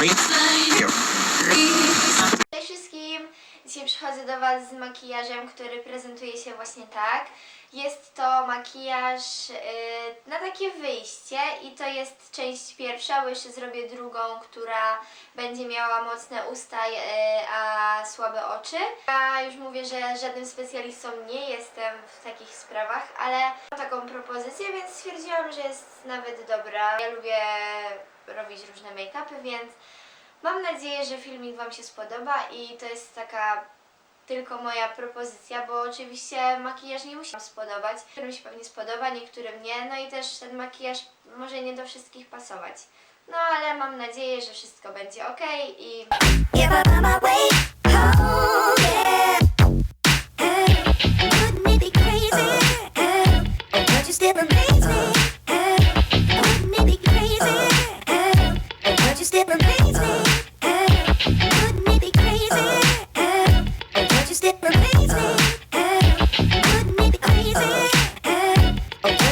free. Dzisiaj przychodzę do Was z makijażem, który prezentuje się właśnie tak. Jest to makijaż y, na takie wyjście i to jest część pierwsza, bo jeszcze zrobię drugą, która będzie miała mocne usta, y, a słabe oczy. Ja już mówię, że żadnym specjalistą nie jestem w takich sprawach, ale mam taką propozycję, więc stwierdziłam, że jest nawet dobra. Ja lubię robić różne make-upy, więc Mam nadzieję, że filmik Wam się spodoba i to jest taka tylko moja propozycja, bo oczywiście makijaż nie musi Wam spodobać. Niektórym się pewnie spodoba, niektórym nie, no i też ten makijaż może nie do wszystkich pasować. No ale mam nadzieję, że wszystko będzie ok i...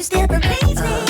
you still amaze me.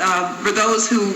uh, for those who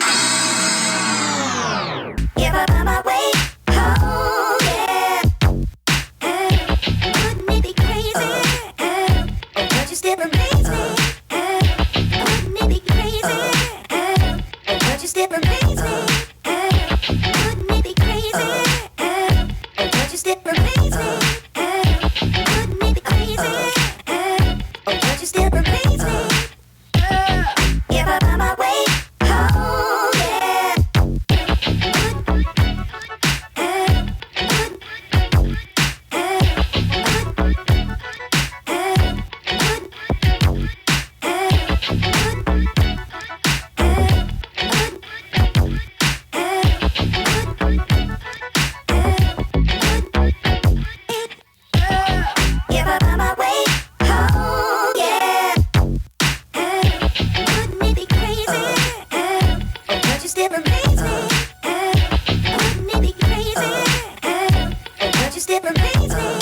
it amazes me.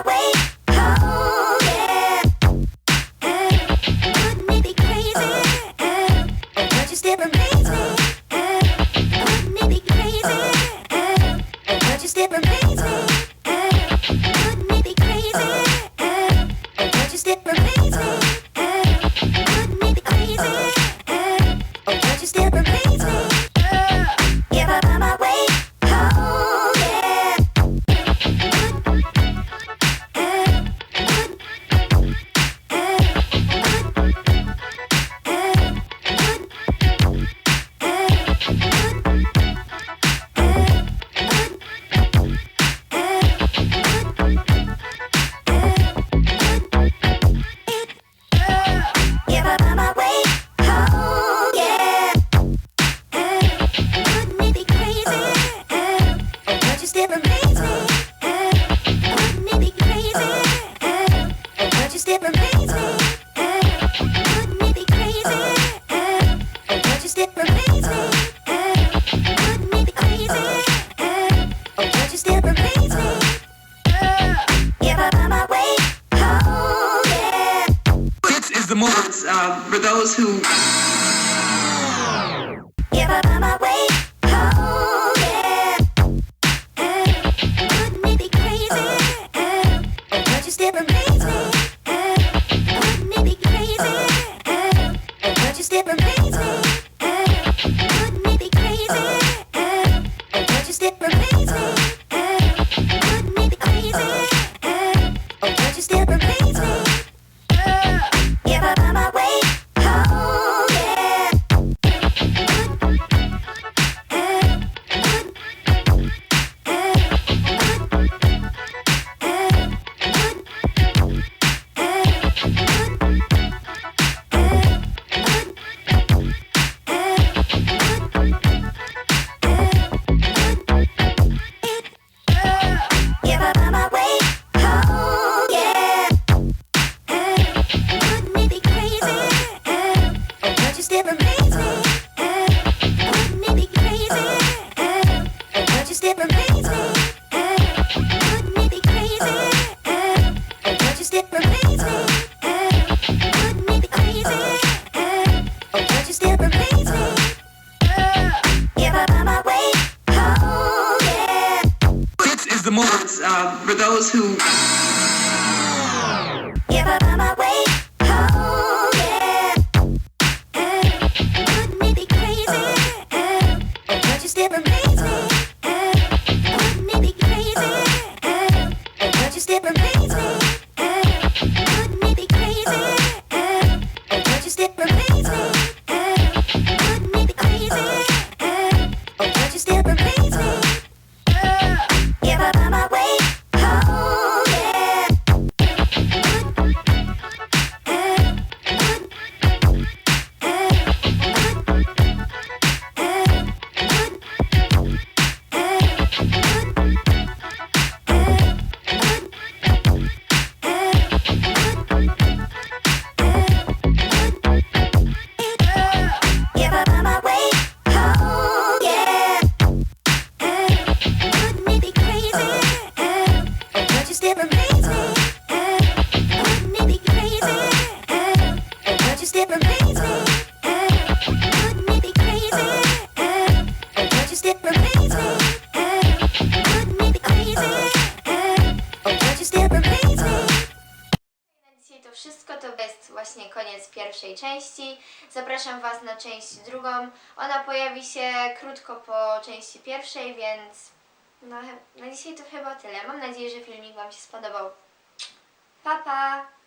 uh, for those who wszystko to jest właśnie koniec pierwszej części. Zapraszam Was na część drugą. Ona pojawi się krótko po części pierwszej, więc no, na dzisiaj to chyba tyle. Mam nadzieję, że filmik Wam się spodobał. Pa, pa!